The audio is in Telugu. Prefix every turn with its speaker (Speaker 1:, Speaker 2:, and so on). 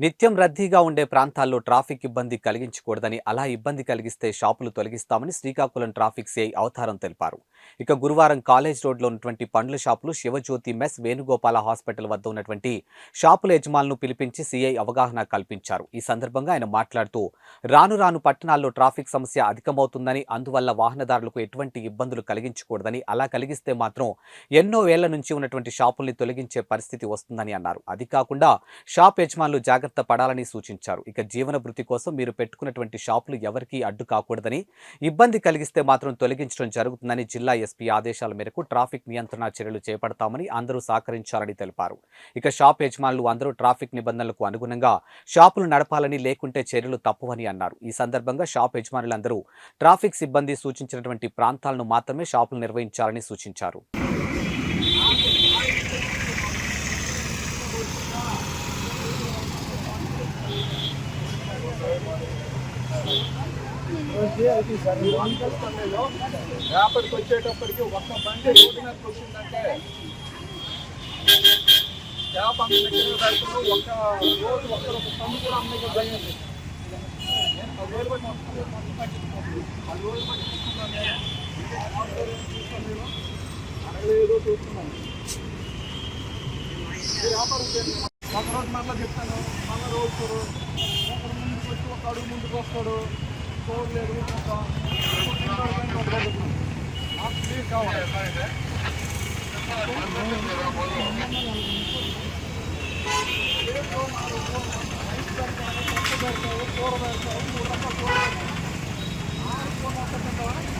Speaker 1: నిత్యం రద్దీగా ఉండే ప్రాంతాల్లో ట్రాఫిక్ ఇబ్బంది కలిగించకూడదని అలా ఇబ్బంది కలిగిస్తే షాపులు తొలగిస్తామని శ్రీకాకుళం ట్రాఫిక్ సిఐ అవతారం తెలిపారు. ఇక గురువారం కాలేజ్ రోడ్లో ఉన్నటువంటి పండ్ల షాపులు శివజ్యోతి మెస్ వేణుగోపాల హాస్పిటల్ వద్ద ఉన్నటువంటి షాపుల యజమానులను పిలిపించి సిఐ అవగాహన కల్పించారు. ఈ సందర్భంగా ఆయన మాట్లాడుతూ రాను రాను పట్టణాల్లో ట్రాఫిక్ సమస్య అధికమవుతుందని అందువల్ల వాహనదారులకు ఎటువంటి ఇబ్బందులు కలిగించకూడదని అలా కలిగిస్తే మాత్రం ఎన్నో వేళ్ళ నుంచి ఉన్నటువంటి షాపుల్ని తొలగించే పరిస్థితి వస్తుందని అన్నారు. అది కాకుండా షాప్ యజమానులు జాగ్రత్త పడాలని సూచించారు. ఇక జీవన భృతి కోసం మీరు పెట్టుకున్నటువంటి షాపులు ఎవరికీ అడ్డు కాకూడదని ఇబ్బంది కలిగిస్తే మాత్రం తొలగించడం జరుగుతుందని జిల్లా ఎస్పీ ఆదేశాల మేరకు ట్రాఫిక్ నియంత్రణ చర్యలు చేపడతామని అందరూ సహకరించాలని తెలిపారు. ఇక షాప్ యజమానులు అందరూ ట్రాఫిక్ నిబంధనలకు అనుగుణంగా షాపులు నడపాలని లేకుంటే చర్యలు తప్పవని అన్నారు. ఈ సందర్భంగా షాప్ యజమానులందరూ ట్రాఫిక్ సిబ్బంది సూచించినటువంటి ప్రాంతాలను మాత్రమే షాపులు నిర్వహించాలని సూచించారు.
Speaker 2: రేపటికి వచ్చేటప్పటికి ఒక్క బండి రోడ్డు మీదకి వచ్చిందంటే చేప అంత ఒక్క రోజు ఒక్కరు ఒక పన్ను కూడా నేను పది రోజులు బట్టి పది రోజులు బట్టి చూస్తున్నాను అడగలేదో చూస్తున్నాను వ్యాపారం చేయండి. ఒక రోజు మళ్ళీ చెప్తాను మళ్ళీ రోజు ఒకడు ముందుకు వచ్చి ఒక అడుగు ముందుకు వస్తాడు போகிறதா இருக்கும் போகிறதா இருக்கும்